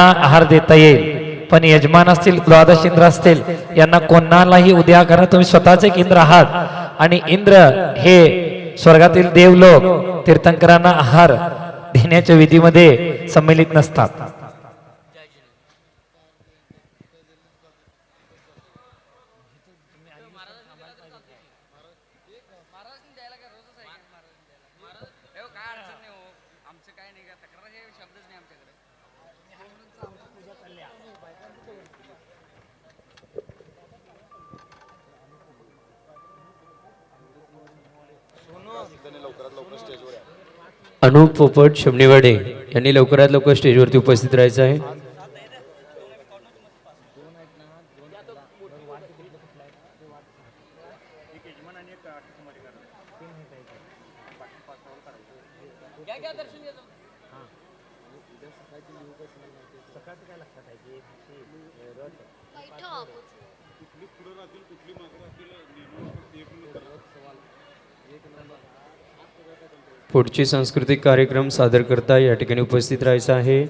आहार देता येईल. पण यजमान असतील द्वादश इंद्र असतील यांना कोणालाही उद्या कारण तुम्ही स्वतःचे एक इंद्र आहात. आणि इंद्र हे स्वर्गातील देवलोक तीर्थंकरांना आहार देण्याच्या विधीमध्ये सम्मिलित नसतात. अनुप पोपट शमणीवाडे यांनी लवकरात लवकर स्टेजवरती उपस्थित राहायचं आहे. बैठो आपण पुढची सांस्कृतिक कार्यक्रम सादर करता या ठिकाणी उपस्थित राहायचं आहे.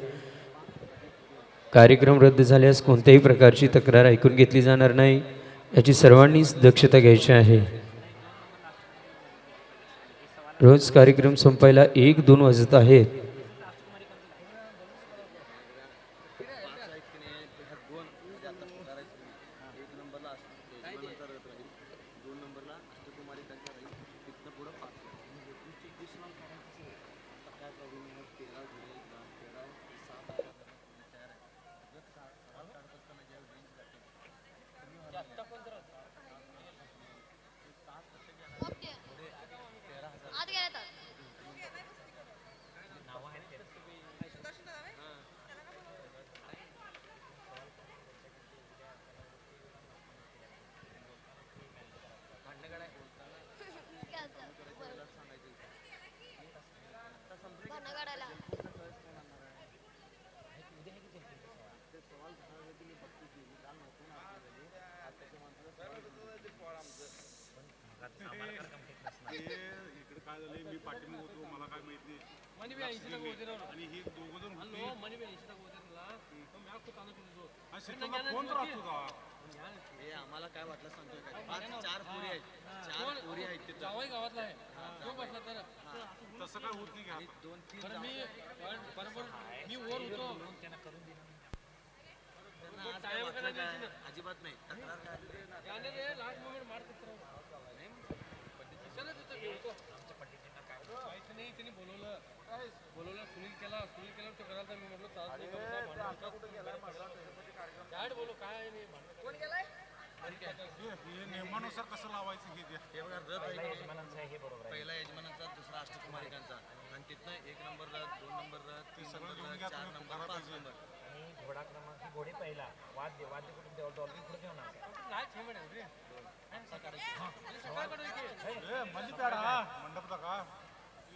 कार्यक्रम रद्द झाल्यास कोणत्याही प्रकारची तक्रार ऐकून घेतली जाणार नाही. याची सर्वांनीच दक्षता घ्यायची आहे. रोज कार्यक्रम संपायला एक दोन वाजत आहेत. इकडे काय झालंय मी पाठीमाग होतो मला काय माहीत नाही. आणि हे दोघ जण होते. फोन होता हे आम्हाला काय वाटलं सांगतोय काय पाच चार पोरी आहेत. चार पोरी आहेत तिथं. तसं काय होत नाही दोन तीन त्यांना आज काय वाटलं काय? अजिबात नाही. तक्रार काय? बोलवलं. सुनील केला सुनील केला तो करायला मी म्हटलं नाही. काय बोलू काय नाही कोण गेलाय? हे हे नियमानुसार कसं लावायचं हे हे बघा रथ आहे? पहिला यजमानाचा दुसरा अष्टकुमारिकांचा. आणि तिथनं एक नंबर रथ दोन नंबर रथ तीन सगळं नंबर रथ चार नंबर पाच. नंबर. घोडा क्रमांक घोडे पहिला. वाद्य वाद्य कुठे डॉल्बी कुठे ठेवणार नाही मॅडम रे. मंडप का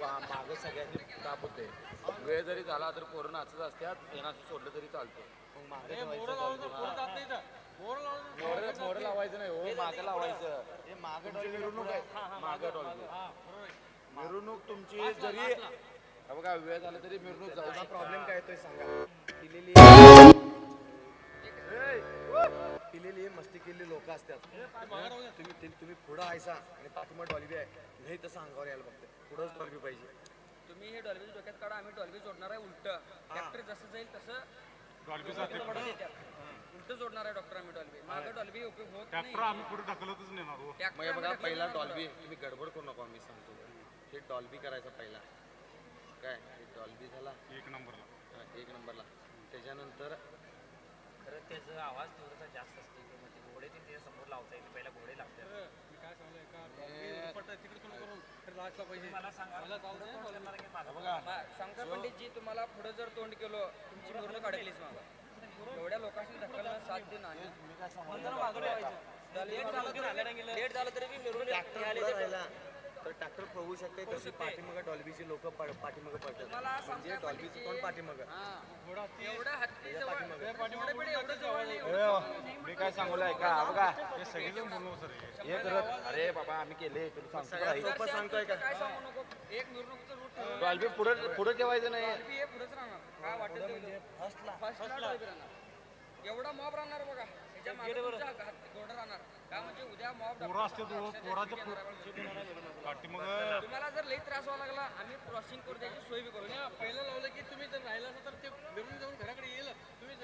मागं सगळ्यांनी ताप होते वेळ जरी झाला तर पोरं नाचत असतात यांना सोडलं तरी चालतं मग मागं मोरं लावायचं नाही हो मागं लावायचं. हे मागं डॉल्बी मिरवणूक आहे. मागं डॉल्बी मिरवणूक तुमची जरी बघा वेळ झाला तरी मिरवणूक जाऊ. प्रॉब्लेम काय येतोय सांगा. पिलेली पिलेली मस्ती केलेली लोक असतात. तुम्ही ते- तुम्ही पुढं आहेसा आणि पाठीमाग डॉल्बी आहे. नाही तसं अंगावर यायला बघते. पुढंच डॉल्बी पाहिजे. तुम्ही हे डॉल्बीच्या डोक्यात काढा. आम्ही डॉल्बी जोडणार आहे उलट. ट्रॅक्टर जसं जाईल तसं डॉल्बी जाते. उलट जोडणार आहे डॉक्टर आम्ही डॉल्बी. मागं डॉल्बी उपयोग होत नाही. ट्रॅक्टर आम्ही पुढे ढकलतच नेणार हो मग हे बघा पहिला डॉल्बी. तुम्ही गडबड करू नका मी सांगतो. हे डॉल्बी करायचा पहिला. काय? हे डॉल्बी झाला. एक नंबरला. हा, एक नंबरला. त्याच्यानंतर खरं त्याचा आवाज तीव्रता जास्त असते किंवा ते शंकर पंडितजी तुम्हाला पुढे जर तोंड केलं तुमची मिरवणूक अडकलीच मागं. एवढ्या लोकांनी ढकलणं नाही. म्हणताना मागं ठेवायचं. लेट झालं तरी मी मिरवणूक मिळाली तर तर ट्रॅक्टर पळवू शकते तशी पाठीमागं डॉल्बीची लोक पाठीमागं पडतात मला म्हणजे डॉल्बीचं तोंड पाठीमागं? हा. मी काय सांगू का बघा. हे सगळेजण बोललो सर एक रथ अरे बाबा आम्ही केले. तुला सांगतो सांगतोय का. डॉल्बी पुढे पुढे ठेवायचं नाही. डॉल्बी हे पुढेच राहणार. राहणार. एवढा मॉब राहणार बघा. घोडं राहणार. पोरं असते तो पोराच्या पाठीमाग तुम्हाला जर लई त्रास व्हावा लागला आम्ही क्रॉसिंग करू द्यायची सोय बी करू. पहिलं लावलं की तुम्ही जर राहिला असाल तर ते मिळून जाऊन घराकडे येईल. तुम्ही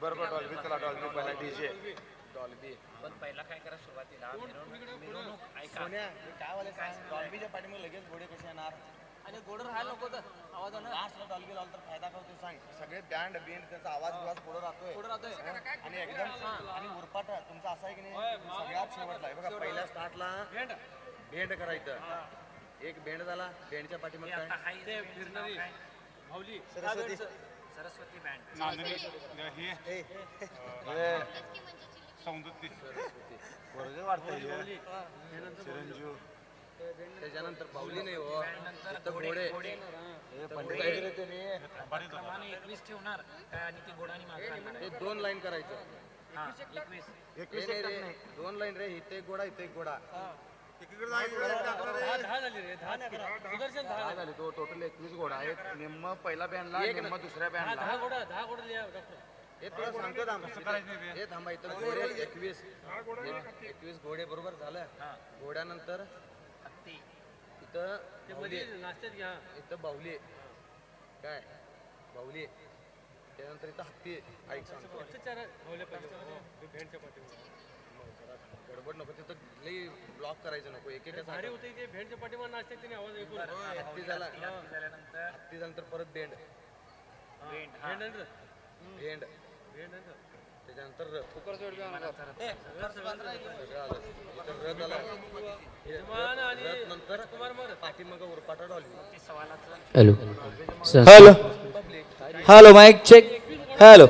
बरोबर डॉल्बी चला डॉल्बी पहिला डीजे डॉल्बी. पण पहिला काय करा सुरुवातीला? मिरवणूक ऐका. डॉल्बीच्या पाठीमागे लगेच घोडे कसे येणार? आणि गोड राहायला नको तर आवाजानं लास्टला डॉल्बी लावला तर फायदा काय होतो सांग. सगळे बँड बिंड त्याचा आवाज बिवाज पुढे राहतोय. पुढे राहतोय. आणि एकदम आणि उरपाट तुमचा असा आहे की नाही? सगळ्यात शेवटला आहे. बघा पहिल्या स्टार्टला भेंड. करायचं एक भेंड झाला भेंडच्या पाठीमागे आता काय? हाय ते फिरणारी भाऊली सरस्वती. सरस्वती बँड नांदणी हे. वाढतंय. चिरंजीव. त्याच्यानंतर बाहुली नाही हो. घोडे. हे एकवीस ठेवणार. आणि ती दोन लाईन करायचं. हा एकवीस नाही रे दोन लाईन रे इथे एक घोडा इथे एक घोडा. झाली तो टोटल एकवीस घोडा आहे निम्म पहिला बँडला निम्म दुसऱ्या बँडला दहा घोडा दहा घोडा लिहा डॉक्टर हे तुला सांगतो थांब. हे थांबा इथं घोडे एकवीस. एक- एकवीस घोडे बरोबर झालं. घोड्यानंतर इथं ते बाहुली मध्ये नाश्त्यात घ्या. इथं बाहुली काय? बाहुली त्यानंतर इथं हत्ती ऐक सांगतो चार भावले पाहिजे हो, ते भेंडच्या पाठीवर गडबड नको तिथं लई ब्लॉक करायचं नको. एक एकच भारी होते ते भेंडच्या पाठीवर नाश्त्यात त्याने आवाज ऐकून. हत्ती झाला. हत्ती झाल्यानंतर? परत भेंड. भेंड नंतर भेंड भेंड. नंतर त्याच्यानंतर रथ. रथ आला. रथ- नंतर पाठीमागं उरपाटा Dolby hello hello mic check hello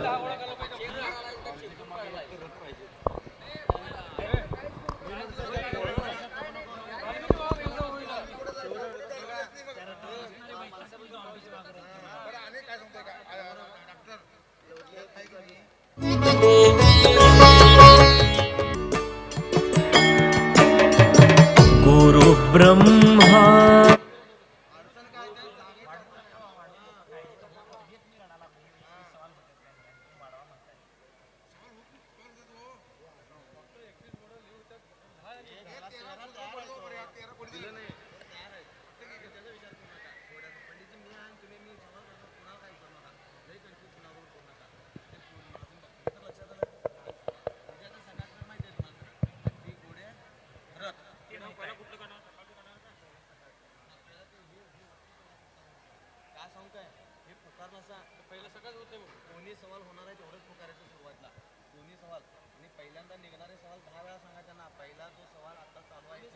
पुकार नसा पहिलं सगळंच होते दोन्ही सवाल होणार आहे तेवढंच पुकारायचं सुरुवातला. दोन्ही सवाल. आणि पहिल्यांदा निघणारे सवाल दहा वेळा सांगायचा ना पहिला जो सवाल आता चालू आहे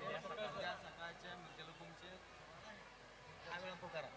सकाळच्या जलकुंभचे दहा वेळा पुकारा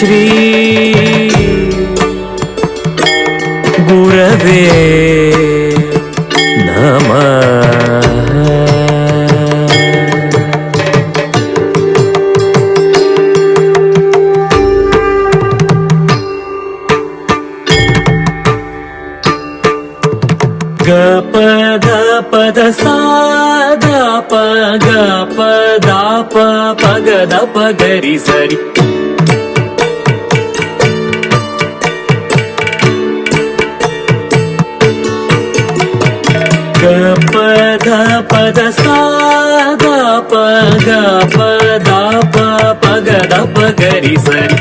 श्री गुरवे नमः పద పద సాద పగ పద పగద పగరి సరి ध प ध सा ध प ग प द प प ग द प ग रि स रि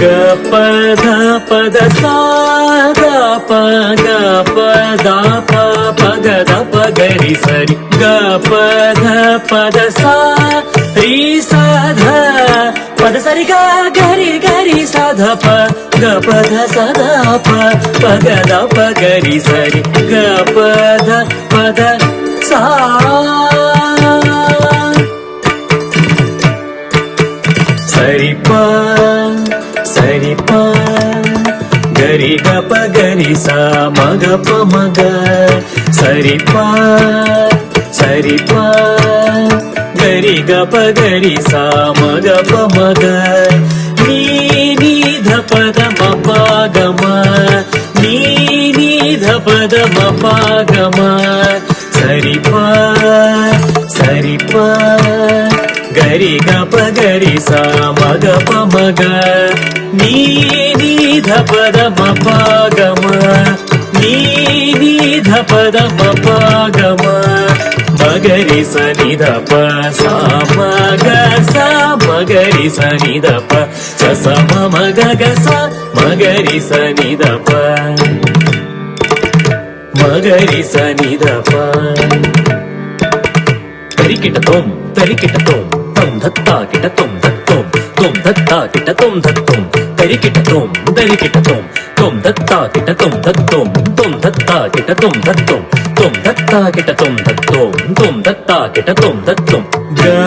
ग प ध प ध सा ध प ग प द प प ग द प ग रि स रि ग प ध प ध सा रि सा ध प ध सा रि ग ग रि ग रि सा ध प ग प ध सा ध प प ग द प ग रि स रि ग प ध प ध सा सरि प सरि प गरि ग प गरि सा म ग प म ग सरि प सरि प गरि ग प गरि सा म ग प म ग नि नि ध प द म प ग म नि नि ध प द म प ग म सरि प सरि प गरि ग प गरि सा म ग प म ग नि नि ध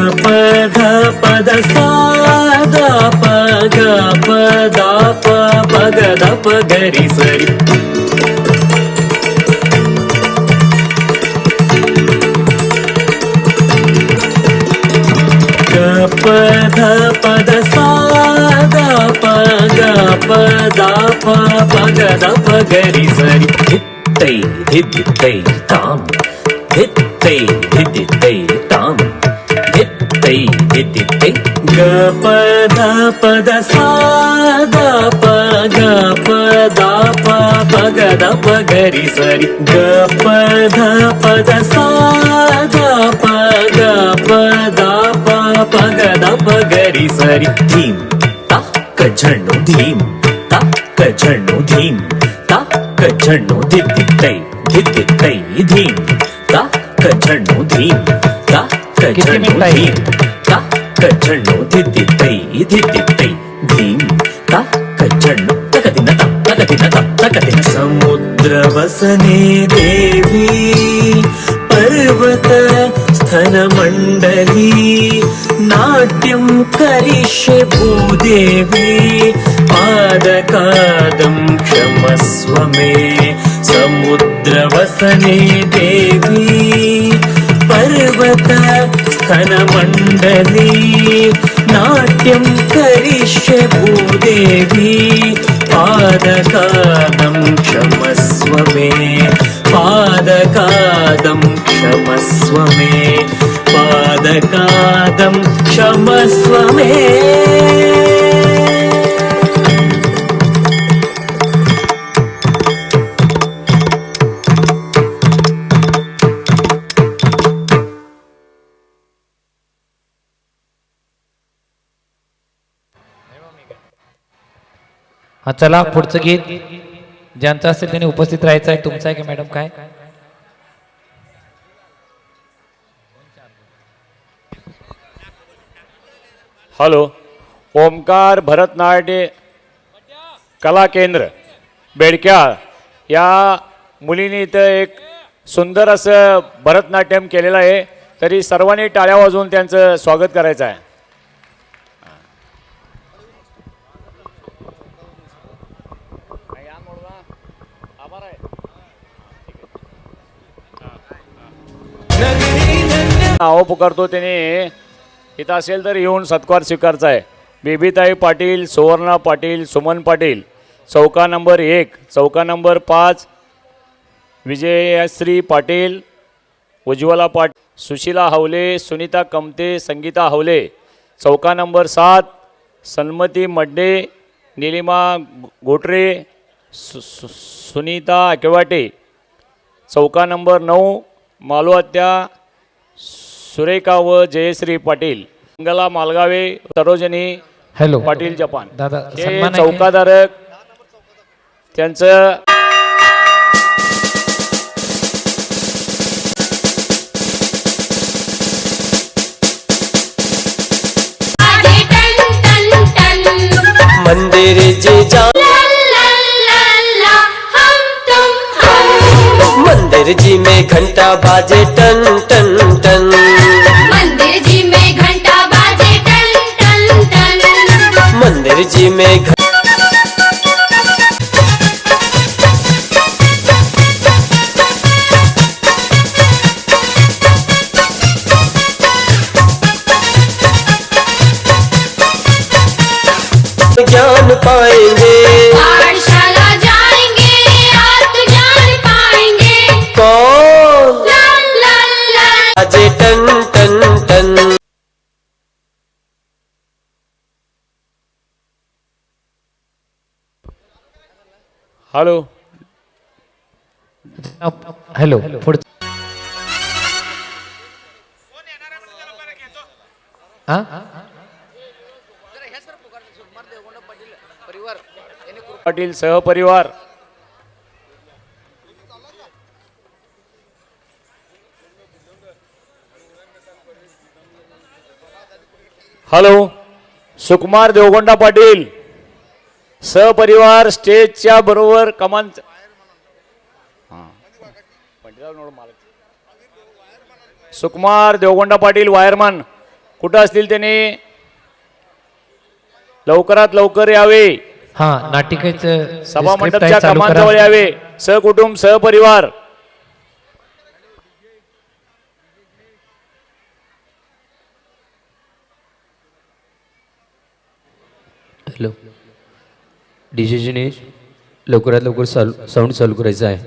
प द म प ग म नि नि ध प द म प ग म म ग रि स नि ध प सा म ग सा म ग रि स नि ध प स स प दा प प ग द प ग रि स रि धित्तै धिद्धित्तै ताम् धित्तै धिद्धित्तै ताम् धित्तै धिद्धित्तै ग प ध प द सा द प ग प दा प प ग द प ग रि स रि ग प ध प द सा द प ग प दा प प ग द प ग रि स रि धीम ता क झण्णु धीम ता क झण्णु धीम ता क झण्णु धिद्धित्तै धिद्धित्तै धीम ता क झण्णु धीम ता क किती झण्णु मिनिटं आहे? धीम ता क झण्णु धिद्धित्तै धिद्धित्तै धीम ता क झण्णु तकदिन ता तकदिन ता तकदिन समुद्रवसने देवी पर्वत स्थनमण्डली नाट्यं करिष्ये भूदेवी पादकादं क्षमस्व मे समुद्रवसने देवी पर्वत स्थनमण्डली नाट्यं करिष्ये भूदेवी पादकादं क्षमस्व मे पादकादं क्षमस्व मे पादकादं क्षमस्व मे हा चला पुढचं गीत. ज्यांचं असेल त्यांनी उपस्थित राहायचं आहे. तुमचं आहे की मॅडम काय? हॅलो. ओमकार भरतनाट्य कला केंद्र बेडक्या या मुलीने इथं एक सुंदर असं भरतनाट्यम केलेलं आहे. तरी सर्वांनी टाळ्या वाजवून त्यांचं स्वागत करायचं आहे. नावं पुकारतो त्याने. इथं असेल तर येऊन सत्कार स्वीकारचा आहे बेबीताई पाटील सुवर्णा पाटील सुमन पाटील. चौका नंबर एक चौका नंबर पाच विजयश्री पाटील उज्ज्वला पाट सुशीला हावले सुनीता कमते संगीता हावले. चौका नंबर सात सन्मती मड्डे निलिमा गोटरे सु सु- सुनीता अकेवाटे चौका नंबर नऊ मालुआत्या सुरेखा व जयश्री पाटील मंगला मालगावे सरोजनी हॅलो पाटील जपान दादा हे सन्मान आहे की? चौकाधारक त्यांचं आजे टन टन टन मंदिर जी जा ला ला ला ला हम तुम हम मंदिर जी में घंटा बाजे टन में हॅलो हॅलो पुढचं हा पाटील सहपरिवार. हॅलो सुकुमार देवगोंडा पाटील. सहपरिवार स्टेजच्या बरोबर कमान सुकुमार देवगोंडा पाटील वायरमन. कुठं असतील त्यांनी? लवकरात लवकर यावे. हा नाटिकेचं सभा मंडपच्या. कमांजवळ यावे. सहकुटुंब सहपरिवार. हॅलो. डी जे लवकरात लवकर चालू साऊंड चालू करायचं आहे.